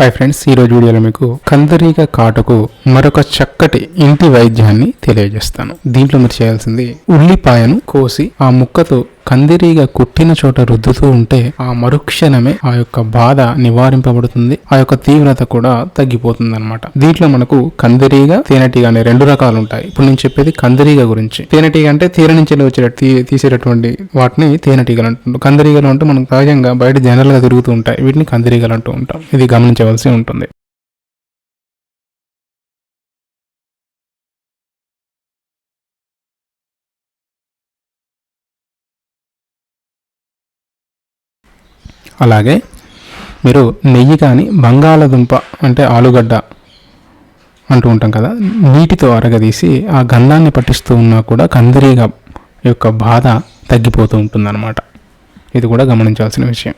Hi friends ఈరోజు వీడియోలో మీకు కందరీగ కాటుకు మరొక చక్కటి ఇంటి వైద్యాన్ని తెలియజేస్తాను. దీంట్లో మీరు చేయాల్సింది ఉల్లిపాయను కోసి ఆ ముక్కతో కందిరీగ కుట్టిన చోట రుద్దుతూ ఉంటే ఆ మరుక్షణమే ఆ యొక్క బాధ నివారింపబడుతుంది. ఆ యొక్క తీవ్రత కూడా తగ్గిపోతుంది అనమాట దీంట్లో మనకు కందిరీగ తేనెటీగ అనే రెండు రకాలు ఉంటాయి ఇప్పుడు నేను చెప్పేది కందిరీగ గురించి. తేనెటీగ అంటే తీర నుంచి వచ్చే తీ- తీసేటటువంటి వాటిని తేనెటీగలు అంటుంటాం కందిరీగలు అంటే మనం సహజంగా బయట జనరల్గా తిరుగుతూ ఉంటాయి. వీటిని కందిరీగలు అంటూ ఉంటాం. ఇది గమనించవలసి ఉంటుంది. అలాగే మీరు నెయ్యి కానీ బంగాళదుంప అంటే ఆలుగడ్డ అంటూ ఉంటాం కదా నీటితో అరగదీసి ఆ గంధాన్ని పట్టిస్తూ ఉన్నా కూడా కందిరీగ యొక్క బాధ తగ్గిపోతూ ఉంటుందన్నమాట. ఇది కూడా గమనించాల్సిన విషయం.